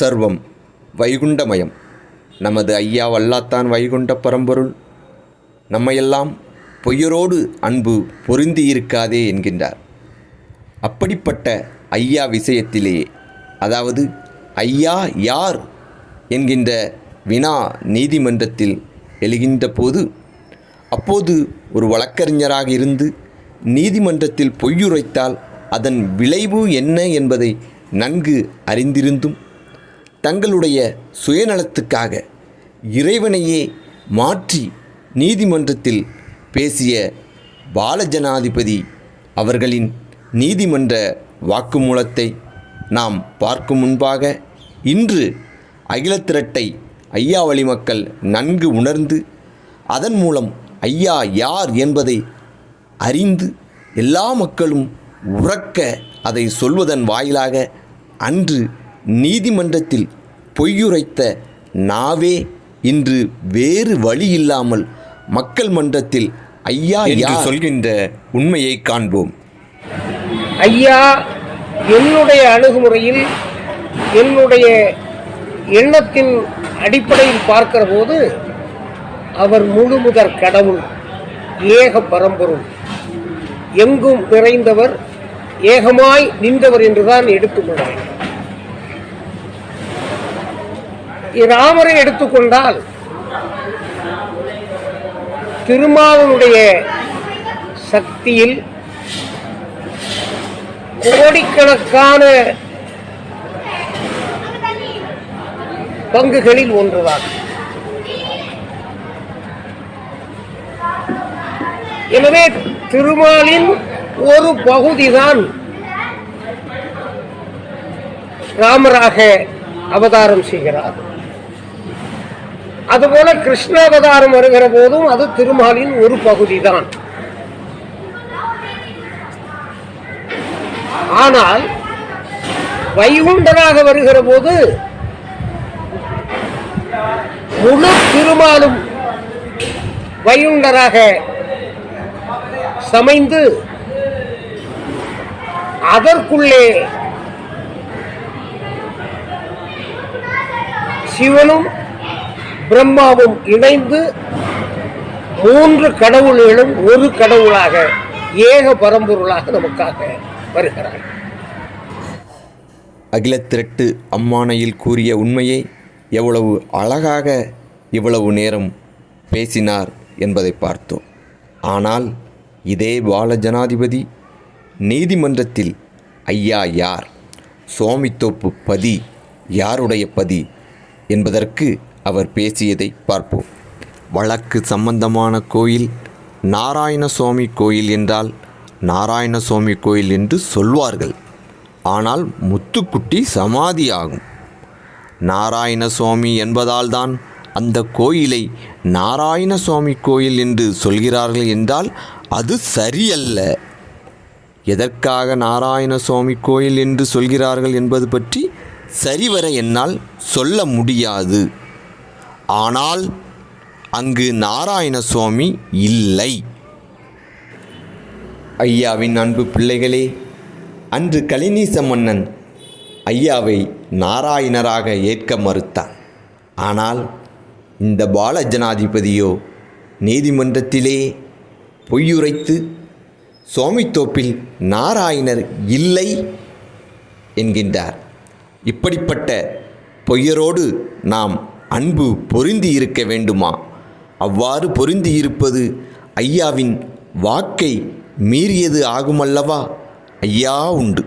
சர்வம் வைகுண்டமயம். நமது ஐயா வல்லாத்தான் வைகுண்ட பரம்பொருள். நம்மையெல்லாம் பொய்யரோடு அன்பு பொருந்தியிருக்காதே என்கின்றார். அப்படிப்பட்ட ஐயா விஷயத்திலே அதாவது ஐயா யார் என்கின்ற வினா நீதிமன்றத்தில் எழுகின்ற போது அப்போது ஒரு வழக்கறிஞராக இருந்து நீதிமன்றத்தில் பொய்யுரைத்தால் அதன் விளைவு என்ன என்பதை நன்கு அறிந்திருந்தும் தங்களுடைய சுயநலத்துக்காக இறைவனையே மாற்றி நீதிமன்றத்தில் பேசிய பாலஜனாதிபதி அவர்களின் நீதிமன்ற வாக்குமூலத்தை நாம் பார்க்கும் முன்பாக இன்று அகிலத்திரட்டை ஐயாவளி மக்கள் நன்கு உணர்ந்து அதன் மூலம் ஐயா யார் என்பதை அறிந்து எல்லா மக்களும் உறக்க அதை சொல்வதன் வாயிலாக அன்று நீதிமன்றத்தில் பொய்யுரைத்த நாவே இன்று வேறு வழி இல்லாமல் மக்கள் மன்றத்தில் ஐயா என்று சொல்கின்ற உண்மையை காண்போம். ஐயா என்னுடைய அணுகுமுறையில் என்னுடைய எண்ணத்தின் அடிப்படையில் பார்க்கிற போது அவர் முழுமுதற் கடவுள் ஏக பரம்பொருள். எங்கும் நிறைந்தவர் ஏகமாய் நின்றவர் என்றுதான் எடுத்துக்கொண்டார் ராமரை எடுத்துக்கொண்டால் திருமாவனுடைய சக்தியில் கோடிக்கணக்கான பங்குகளில் ஒன்றுதான். எனவே திருமாலின் ஒரு பகுதிதான் ராமராக அவதாரம் செய்கிறார். அதுபோல கிருஷ்ண அவதாரம் வருகிற போதும் அது திருமாலின் ஒரு பகுதிதான். ஆனால் வைகுண்டராக வருகிற போது முழு திருமாலும் வைகுண்டராக சமைந்து அதற்குள்ளே சிவனும் பிரம்மாவும் இணைந்து மூன்று கடவுள்களும் ஒரு கடவுளாக ஏக பரம்பொருளாக நமக்காக. வருகிறார் அகிலத்திரட்டு அம்மானையில் கூறிய உண்மையை எவ்வளவு அழகாக இவ்வளவு நேரம் பேசினார் என்பதை பார்த்தோம். ஆனால் இதே பால ஜனாதிபதி நீதிமன்றத்தில் ஐயா யார்? சுவாமித்தோப்பு பதி யாருடைய பதி? என்பதற்கு அவர் பேசியதை பார்ப்போம். வழக்கு சம்பந்தமான கோயில் நாராயணசுவாமி கோயில் என்றால் நாராயணசுவாமி கோயில் என்று சொல்வார்கள். ஆனால் முத்துக்குட்டி சமாதியாகும். நாராயணசுவாமி என்பதால்தான் அந்த கோயிலை நாராயணசுவாமி கோயில் என்று சொல்கிறார்கள் என்றால் அது சரியல்ல. எதற்காக நாராயணசுவாமி கோயில் என்று சொல்கிறார்கள் என்பது பற்றி சரிவர என்னால் சொல்ல முடியாது. ஆனால் அங்கு நாராயணசுவாமி இல்லை. ஐயாவின் அன்பு பிள்ளைகளே அன்று கலிநீச மன்னன் ஐயாவை நாராயணராக ஏற்க மறுத்தான். ஆனால் இந்த பால ஜனாதிபதியோ நீதிமன்றத்திலே பொய்யுரைத்து சுவாமித்தோப்பில் நாராயணர் இல்லை என்கின்றார். இப்படிப்பட்ட பொய்யரோடு நாம் அன்பு பொருந்தி இருக்க வேண்டுமா? அவ்வாறு பொருந்தி இருப்பது ஐயாவின் வாக்கை மீறியது ஆகுமல்லவா? ஐயா உண்டு.